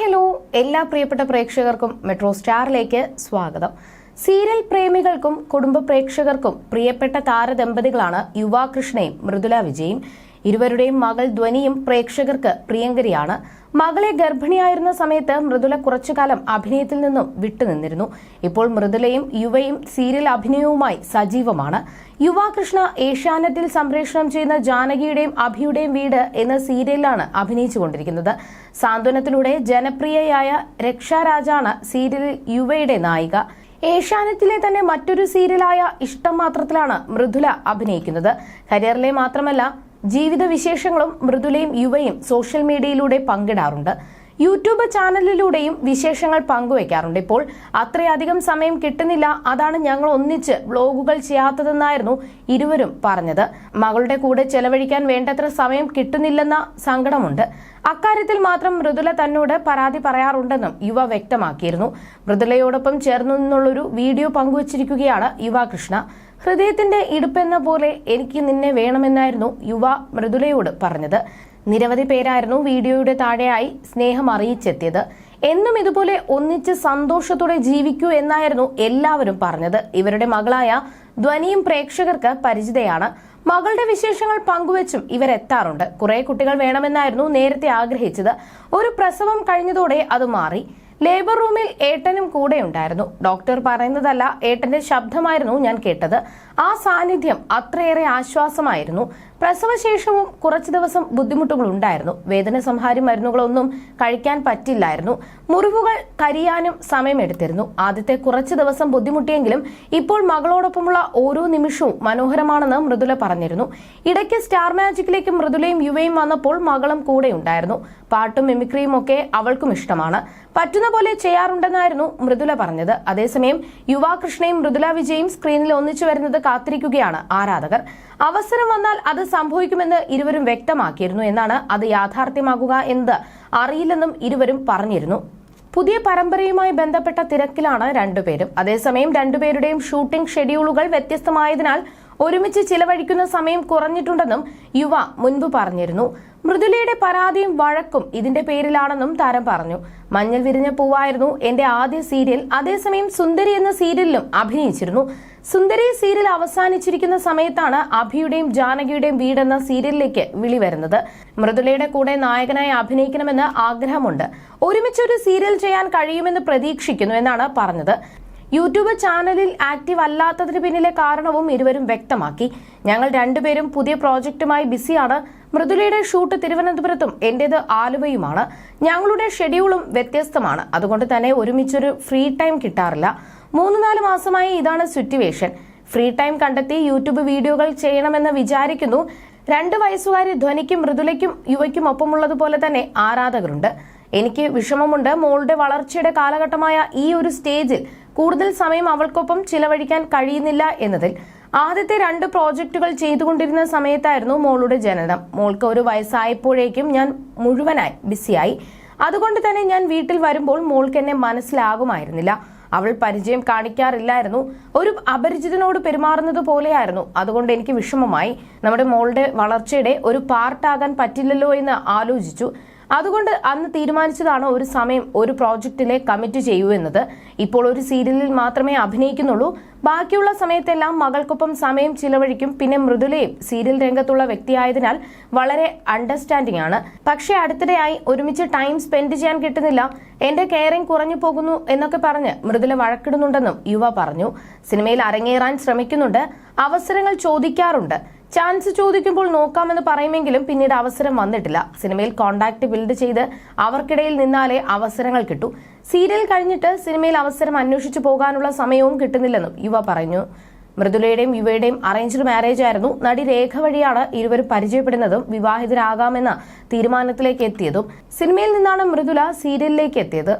Hello എല്ലാ പ്രിയപ്പെട്ട പ്രേക്ഷകർക്കും മെട്രോ സ്റ്റാറിലേക്ക് സ്വാഗതം. സീരിയൽ പ്രേമികൾക്കും കുടുംബ പ്രേക്ഷകർക്കും പ്രിയപ്പെട്ട താരദമ്പതികളാണ് യുവാകൃഷ്ണയും മൃദുല വിജയും. ഇരുവരുടെയും മകൾ ധ്വനിയും പ്രേക്ഷകർക്ക് പ്രിയങ്കരിയാണ്. മകളെ ഗർഭിണിയായിരുന്ന സമയത്ത് മൃദുല കുറച്ചുകാലം അഭിനയത്തിൽ നിന്നും വിട്ടുനിന്നിരുന്നു. ഇപ്പോൾ മൃദുലയും യുവയും സീരിയൽ അഭിനയവുമായി സജീവമാണ്. യുവാകൃഷ്ണ ഏഷ്യാനെറ്റിൽ സംപ്രേഷണം ചെയ്യുന്ന ജാനകിയുടെയും അഭിയുടെയും വീട് എന്ന സീരിയലിലാണ് അഭിനയിച്ചുകൊണ്ടിരിക്കുന്നത്. സാന്ത്വനത്തിലൂടെ ജനപ്രിയയായ രക്ഷാരാജാണ് സീരിയലിൽ യുവയുടെ നായിക. ഏഷ്യാനെറ്റിലെ തന്നെ മറ്റൊരു സീരിയലായ ഇഷ്ടം മാത്രത്തിലാണ് മൃദുല അഭിനയിക്കുന്നത്. കരിയറിലെ മാത്രമല്ല ജീവിത വിശേഷങ്ങളും മൃദുലയും യുവയും സോഷ്യൽ മീഡിയയിലൂടെ പങ്കിടാറുണ്ട്. യൂട്യൂബ് ചാനലിലൂടെയും വിശേഷങ്ങൾ പങ്കുവയ്ക്കാറുണ്ട് ഇപ്പോൾ അത്രയധികം സമയം കിട്ടുന്നില്ല. അതാണ് ഞങ്ങൾ ഒന്നിച്ച് വ്ലോഗുകൾ ചെയ്യാത്തതെന്നായിരുന്നു ഇരുവരും പറഞ്ഞത്. മകളുടെ കൂടെ ചെലവഴിക്കാൻ വേണ്ടത്ര സമയം കിട്ടുന്നില്ലെന്ന സങ്കടമുണ്ട്. അക്കാര്യത്തിൽ മാത്രം മൃദുല തന്നോട് പരാതി പറയാറുണ്ടെന്നും യുവ വ്യക്തമാക്കിയിരുന്നു. മൃദുലയോടൊപ്പം ചേർന്നു നിന്നുള്ളൊരു വീഡിയോ പങ്കുവച്ചിരിക്കുകയാണ് യുവാകൃഷ്ണ ഹൃദയത്തിന്റെ ഇടുപ്പെന്ന പോലെ എനിക്ക് നിന്നെ വേണമെന്നായിരുന്നു യുവ മൃദുലയോട് പറഞ്ഞത്. നിരവധി പേരായിരുന്നു വീഡിയോയുടെ താഴെയായി സ്നേഹം അറിയിച്ചെത്തിയത്. എന്നും ഇതുപോലെ ഒന്നിച്ച് സന്തോഷത്തോടെ ജീവിക്കൂ എന്നായിരുന്നു എല്ലാവരും പറഞ്ഞത്. ഇവരുടെ മകളായ ധ്വനിയും പ്രേക്ഷകർക്ക് പരിചിതയാണ്. മകളുടെ വിശേഷങ്ങൾ പങ്കുവച്ചും ഇവരെത്താറുണ്ട്. കുറെ കുട്ടികൾ വേണമെന്നായിരുന്നു നേരത്തെ ആഗ്രഹിച്ചത്. ഒരു പ്രസവം കഴിഞ്ഞതോടെ അത് മാറി. ലേബർ റൂമിൽ ഏട്ടനും കൂടെ ഉണ്ടായിരുന്നു. ഡോക്ടർ പറയുന്നതല്ല ഏട്ടന്റെ ശബ്ദമായിരുന്നു ഞാൻ കേട്ടത്. ആ സാന്നിധ്യം അത്രയേറെ ആശ്വാസമായിരുന്നു. പ്രസവശേഷവും കുറച്ചു ദിവസം ബുദ്ധിമുട്ടുകൾ ഉണ്ടായിരുന്നു വേദന സംഹാരി മരുന്നുകളൊന്നും കഴിക്കാൻ പറ്റില്ലായിരുന്നു. മുറിവുകൾ കരിയാനും സമയമെടുത്തിരുന്നു. ആദ്യത്തെ കുറച്ച് ദിവസം ബുദ്ധിമുട്ടിയെങ്കിലും ഇപ്പോൾ മകളോടൊപ്പമുള്ള ഓരോ നിമിഷവും മനോഹരമാണെന്ന് മൃദുല പറഞ്ഞിരുന്നു. ഇടയ്ക്ക് സ്റ്റാർ മാജിക്കിലേക്ക് മൃദുലയും യുവയും വന്നപ്പോൾ മകളും കൂടെ ഉണ്ടായിരുന്നു. പാട്ടും മിമിക്രിയും ഒക്കെ അവൾക്കും ഇഷ്ടമാണ്. പറ്റുന്ന പോലെ ചെയ്യാറുണ്ടെന്നായിരുന്നു മൃദുല പറഞ്ഞത്. അതേസമയം യുവാകൃഷ്ണയും മൃദുല വിജയും സ്ക്രീനിൽ ഒന്നിച്ചു വരുന്നത് കാത്തിരിക്കുകയാണ് ആരാധകർ. അവസരം വന്നാൽ അത് സംഭവിക്കുമെന്ന് ഇരുവരും വ്യക്തമാക്കിയിരുന്നു എന്നാണ് അത് യാഥാർത്ഥ്യമാകുക എന്നത് അറിയില്ലെന്നും ഇരുവരും പറഞ്ഞിരുന്നു. പുതിയ പരമ്പരയുമായി ബന്ധപ്പെട്ട തിരക്കിലാണ് രണ്ടുപേരും. അതേസമയം രണ്ടുപേരുടെയും ഷൂട്ടിംഗ് ഷെഡ്യൂളുകൾ വ്യത്യസ്തമായതിനാൽ ഒരുമിച്ച് ചിലവഴിക്കുന്ന സമയം കുറഞ്ഞിട്ടുണ്ടെന്നും യുവ മുൻപ് പറഞ്ഞിരുന്നു. മൃദുലയുടെ പരാതിയും വഴക്കും ഇതിന്റെ പേരിലാണെന്നും താരം പറഞ്ഞു. മഞ്ഞൾ വിരിഞ്ഞ പൂവായിരുന്നു എന്റെ ആദ്യ സീരിയൽ. അതേസമയം സുന്ദരി എന്ന സീരിയലിലും അഭിനയിച്ചിരുന്നു. സുന്ദരി സീരിയൽ അവസാനിച്ചിരിക്കുന്ന സമയത്താണ് അഭിയുടെയും ജാനകിയുടെയും വീടെന്ന സീരിയലിലേക്ക് വിളി വരുന്നത് മൃദുലയുടെ കൂടെ നായകനായി അഭിനയിക്കണമെന്ന് ആഗ്രഹമുണ്ട്. ഒരുമിച്ചൊരു സീരിയൽ ചെയ്യാൻ കഴിയുമെന്ന് പ്രതീക്ഷിക്കുന്നു എന്നാണ് പറഞ്ഞത്. യൂട്യൂബ് ചാനലിൽ ആക്റ്റീവ് അല്ലാത്തതിന് പിന്നിലെ കാരണവും ഇരുവരും വ്യക്തമാക്കി. ഞങ്ങൾ രണ്ടുപേരും പുതിയ പ്രോജക്റ്റുമായി ബിസിയാണ്. മൃദുലയുടെ ഷൂട്ട് തിരുവനന്തപുരത്തും എന്റേത് ആലുവയുമാണ്. ഞങ്ങളുടെ ഷെഡ്യൂളും വ്യത്യസ്തമാണ്. അതുകൊണ്ട് തന്നെ ഒരുമിച്ചൊരു ഫ്രീ ടൈം കിട്ടാറില്ല. മൂന്ന് നാല് മാസമായി ഇതാണ് സിറ്റുവേഷൻ. ഫ്രീ ടൈം കണ്ടെത്തി യൂട്യൂബ് വീഡിയോകൾ ചെയ്യണമെന്ന് വിചാരിക്കുന്നു. രണ്ട് വയസ്സുകാരി ധ്വനിക്കും മൃദുലയ്ക്കും യുവയ്ക്കും ഒപ്പമുള്ളതുപോലെ തന്നെ ആരാധകരുണ്ട്. എനിക്ക് വിഷമമുണ്ട്. മോളുടെ വളർച്ചയുടെ കാലഘട്ടമായ ഈ ഒരു സ്റ്റേജിൽ കൂടുതൽ സമയം അവൾക്കൊപ്പം ചിലവഴിക്കാൻ കഴിയുന്നില്ല എന്നതിൽ ആദ്യത്തെ രണ്ട് പ്രോജക്റ്റുകൾ ചെയ്തുകൊണ്ടിരുന്ന സമയത്തായിരുന്നു മോളുടെ ജനനം. മോൾക്ക് ഒരു വയസ്സായപ്പോഴേക്കും ഞാൻ മുഴുവനായി ബിസിയായി. അതുകൊണ്ട് തന്നെ ഞാൻ വീട്ടിൽ വരുമ്പോൾ മോൾക്ക് എന്നെ മനസ്സിലാകുമായിരുന്നില്ല. അവൾ പരിചയം കാണിക്കാറില്ലായിരുന്നു. ഒരു അപരിചിതനോട് പെരുമാറുന്നത് പോലെയായിരുന്നു. അതുകൊണ്ട് എനിക്ക് വിഷമമായി. നമ്മുടെ മോളുടെ വളർച്ചയുടെ ഒരു പാർട്ടാകാൻ പറ്റില്ലല്ലോ എന്ന് ആലോചിച്ചു. അതുകൊണ്ട് അന്ന് തീരുമാനിച്ചതാണ് ഒരു സമയം ഒരു പ്രോജക്റ്റിലെ കമ്മിറ്റ് ചെയ്യൂ എന്നത്. ഇപ്പോൾ ഒരു സീരിയലിൽ മാത്രമേ അഭിനയിക്കുന്നുള്ളൂ. ബാക്കിയുള്ള സമയത്തെല്ലാം മകൾക്കൊപ്പം സമയം ചിലവഴിക്കും. പിന്നെ മൃദുലയും സീരിയൽ രംഗത്തുള്ള വ്യക്തിയായതിനാൽ വളരെ അണ്ടർസ്റ്റാൻഡിംഗ് ആണ്. പക്ഷേ അടുത്തിടെയായി ഒരുമിച്ച് ടൈം സ്പെൻഡ് ചെയ്യാൻ കിട്ടുന്നില്ല. എന്റെ കെയറിംഗ് കുറഞ്ഞു പോകുന്നു എന്നൊക്കെ പറഞ്ഞ് മൃദുല വഴക്കിടുന്നുണ്ടെന്നും യുവ പറഞ്ഞു. സിനിമയിൽ അരങ്ങേറാൻ ശ്രമിക്കുന്നുണ്ട്. അവസരങ്ങൾ ചോദിക്കാറുണ്ട്. ചാൻസ് ചോദിക്കുമ്പോൾ നോക്കാമെന്ന് പറയുമെങ്കിലും പിന്നീട് അവസരം വന്നിട്ടില്ല. സിനിമയിൽ കോണ്ടാക്ട് ബിൽഡ് ചെയ്ത് അവർക്കിടയിൽ നിന്നാലേ അവസരങ്ങൾ കിട്ടൂ. സീരിയൽ കഴിഞ്ഞിട്ട് സിനിമയിൽ അവസരം അന്വേഷിച്ചു പോകാനുള്ള സമയവും കിട്ടുന്നില്ലെന്നും യുവ പറഞ്ഞു. മൃദുലയുടെയും യുവയുടെയും അറേഞ്ച്ഡ് മാരേജ് ആയിരുന്നു. നടി രേഖ വഴിയാണ് ഇരുവരും പരിചയപ്പെടുന്നതും വിവാഹിതരാകാമെന്ന തീരുമാനത്തിലേക്ക് എത്തിയതും. സിനിമയിൽ നിന്നാണ് മൃദുല സീരിയലിലേക്ക് എത്തിയത്.